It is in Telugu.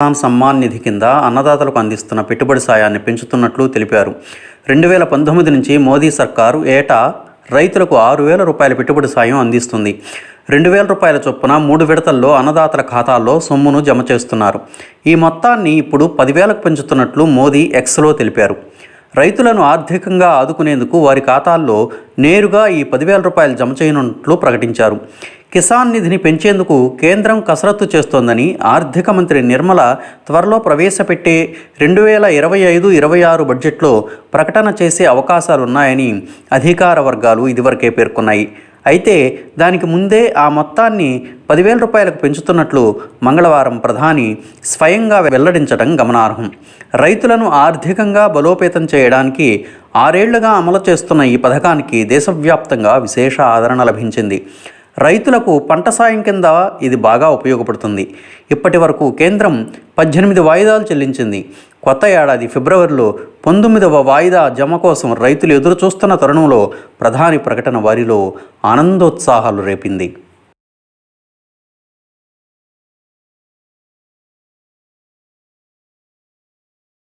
కిసాన్ సమ్మాన్ నిధి కింద అన్నదాతలకు అందిస్తున్న పెట్టుబడి సాయాన్ని పెంచుతున్నట్లు తెలిపారు. రెండు వేల పంతొమ్మిది నుంచి మోదీ సర్కారు ఏటా రైతులకు ఆరు వేల రూపాయల పెట్టుబడి సాయం అందిస్తుంది. రెండు వేల రూపాయల చొప్పున మూడు విడతల్లో అన్నదాతల ఖాతాల్లో సొమ్మును జమ చేస్తున్నారు. ఈ మొత్తాన్ని ఇప్పుడు పదివేలకు పెంచుతున్నట్లు మోదీ ఎక్స్లో తెలిపారు. రైతులను ఆర్థికంగా ఆదుకునేందుకు వారి ఖాతాల్లో నేరుగా ఈ పదివేల రూపాయలు జమ చేయనున్నట్లు ప్రకటించారు. కిసాన్ నిధిని పెంచేందుకు కేంద్రం కసరత్తు చేస్తోందని ఆర్థిక మంత్రి నిర్మల త్వరలో ప్రవేశపెట్టే రెండు వేల ఇరవై ఐదు ఇరవై ఆరు బడ్జెట్లో ప్రకటన చేసే అవకాశాలున్నాయని అధికార వర్గాలు ఇదివరకే పేర్కొన్నాయి. అయితే దానికి ముందే ఆ మొత్తాన్ని పదివేల రూపాయలకు పెంచుతున్నట్లు మంగళవారం ప్రధాని స్వయంగా వెల్లడించడం గమనార్హం. రైతులను ఆర్థికంగా బలోపేతం చేయడానికి ఆరేళ్ళుగా అమలు చేస్తున్న ఈ పథకానికి దేశవ్యాప్తంగా విశేష ఆదరణ లభించింది. రైతులకు పంట సాయం కింద ఇది బాగా ఉపయోగపడుతుంది. ఇప్పటి వరకు కేంద్రం పద్దెనిమిది వాయిదాలు చెల్లించింది. కొత్త ఏడాది ఫిబ్రవరిలో పంతొమ్మిదవ వాయిదా జమ కోసం రైతులు ఎదురు చూస్తున్న తరుణంలో ప్రధాని ప్రకటన వారిలో ఆనందోత్సాహాలు రేపింది.